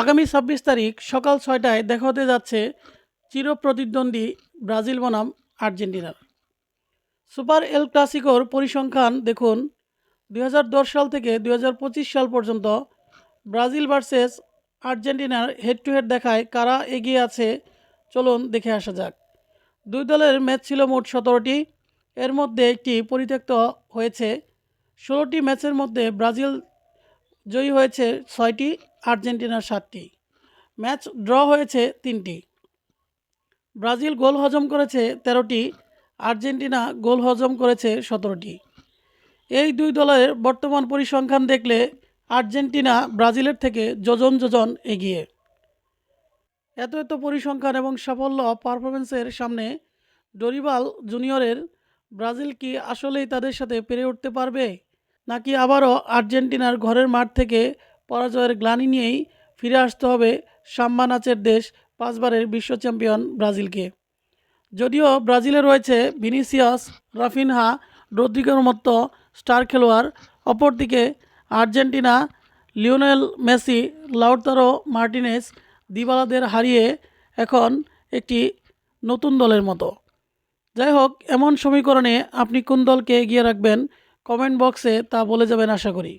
আগামী ছাব্বিশ তারিখ সকাল ছয়টায় দেখা হতে যাচ্ছে চিরপ্রতিদ্বন্দ্বী ব্রাজিল বনাম আর্জেন্টিনার। সুপার এল ক্লাসিকোর পরিসংখ্যান দেখুন দু হাজার দশ সাল থেকে দু হাজার পঁচিশ সাল পর্যন্ত ব্রাজিল ভার্সেস আর্জেন্টিনার হেড টু হেড দেখায় কারা এগিয়ে আছে, চলুন দেখে আসা যাক। দুই দলের ম্যাচ ছিল মোট সতেরোটি, এর মধ্যে একটি পরিত্যক্ত হয়েছে, ষোলোটি ম্যাচের মধ্যে ব্রাজিল জয়ী হয়েছে ছয়টি, আর্জেন্টিনার সাতটি। ম্যাচ ড্র হয়েছে তিনটি। ব্রাজিল গোল হজম করেছে তেরোটি, আর্জেন্টিনা গোল হজম করেছে সতেরোটি। এই দুই দলের বর্তমান পরিসংখ্যান দেখলে আর্জেন্টিনা ব্রাজিলের থেকে যোজন যোজন এগিয়ে। এত এত পরিসংখ্যান এবং সাফল্য পারফরমেন্সের সামনে ডরিবাল জুনিয়রের ব্রাজিল কি আসলেই তাদের সাথে পেরে উঠতে পারবে? নাকি আবারও আর্জেন্টিনার ঘরের মাঠ থেকে পরাজয়ের গ্লানি নিয়েই ফিরে আসতে হবে সাম্বা নাচের দেশ পাঁচবারের বিশ্ব চ্যাম্পিয়ন ব্রাজিলকে? যদিও ব্রাজিলে রয়েছে ভিনিসিয়াস, রাফিনহা, রদ্রিগোর মতো স্টার খেলোয়াড়, অপরদিকে Argentina, Lionel Messi, Lautaro Martinez, দিবালাদের হারিয়ে এখন একটি নতুন দলের মতো। যাই হোক, এমন সমীকরণে আপনি কোন দলকে এগিয়ে রাখবেন কমেন্ট বক্সে তা বলে যাবেন আশা করি।